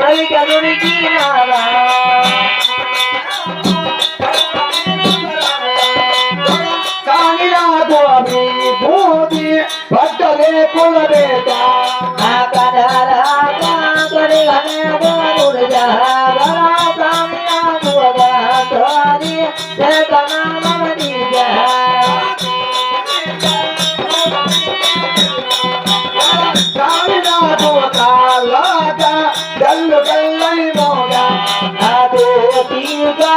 పలికదుడికి నారా కాని నాకు అభిభూతి వద్దలే కులబేట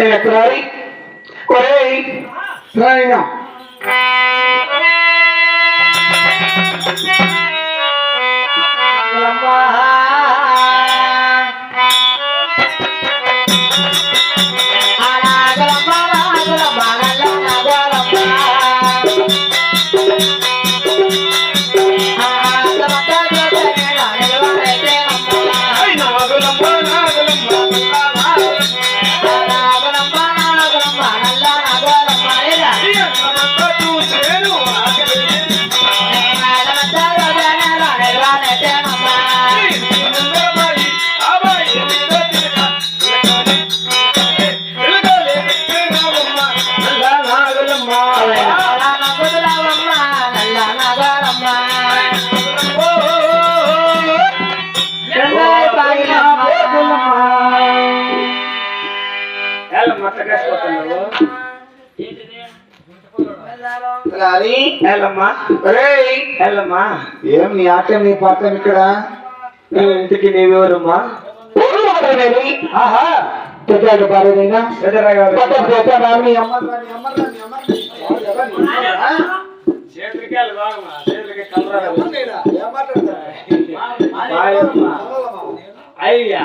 en la Cry. Corey. రాని ఏం నీ ఆట నీ పాఠం ఇక్కడ? నువ్వు ఇంటికి నీవెవరమ్మా? ఆహా. పెద్దాడు మీ అమ్మ. అయ్యా.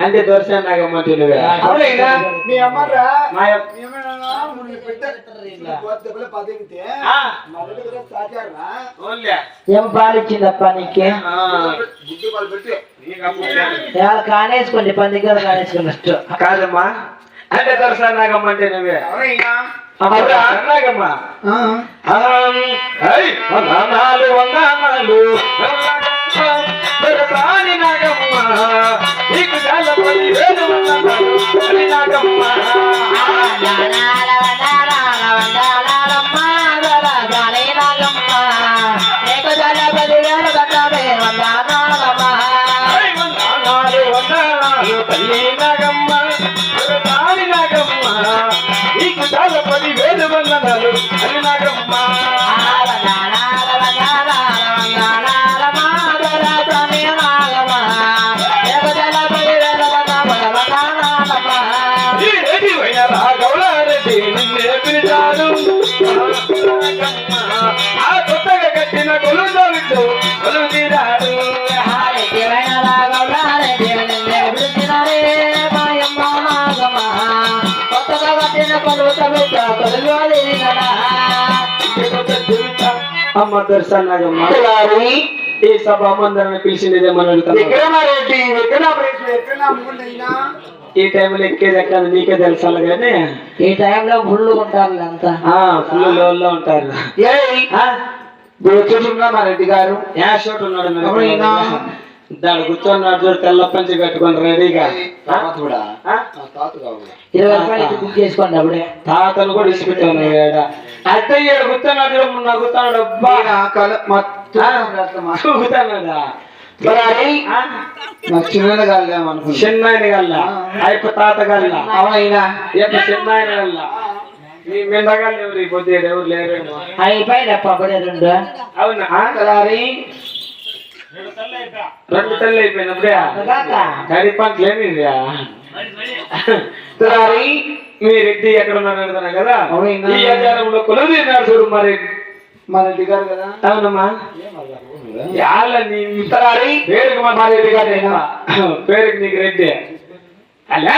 అంటే దర్శనం నాగమ్మంటే నువ్వే అవునైనా? మీ? నువ్వు దగ్గర. ఏం పాలిచ్చిందప్ప నీకే? కానేసుకోండి పందికలు కానేసుకున్నట్టు కాదమ్మా. అంటే నువ్వే? నాగమ్మ దొరసాని నాగమ్మ అని నాగమ్మ వందనాలు పది వేలు నాగమ్మ దొరసాని నాగమ్మ. నీకు వందనాలు అని నాగమ్మ అమ్మ దర్శనాగమ్మ ఈ సభ అమ్మందరిని పిలిచింది మనం ఈ టైంలో ఎక్కేది ఎక్కడ నీకే తెలుసు కానీ. ఈ టైంలో ఫుల్ ఉంటారు అంతా. ఫుల్ లోల్లో ఉంటారు. ఏయ్ ఆ, విక్రమారెడ్డి గారు. యా షోట్ ఉన్నాడు? దాడు కూర్చొన్నాడు చూడు తెల్ల పంచి కట్టుకొని రెడీగా? తాత కావాలి. ఇరవై రూపాయలు బుక్ చేసుకోండి అప్పుడే. తాతను కూడా ఇచ్చిపెట్టాను ఏడ అత్తయ్య ఈడ కూర్చున్నాడు చూడు, నా కూర్చున్నాడు. చిన్న తాత గల్ల అవునైనా చిన్నాయన గల్ల మీ మిండగాళ్ళు ఎవరు? ఈ ఎవరు లేరేమో రెండు. అవునా? కలారి రెండు తల్లి అయిపోయినప్పుడే కడి పంటలు ఏమి మీ రెడ్డి ఎక్కడ ఉన్నారు అడుగుతున్నా కదా? ఈ ఆచారంలో కొలువు తీరినాడు చూడు మరి. మన రెడ్డి గారు కదా? అవునమ్మా. యాళ్ళ నీ మిత్రారి పేరుకి మా రెడ్డి గారు పేరుకి నీకు రెడ్డి. అలా!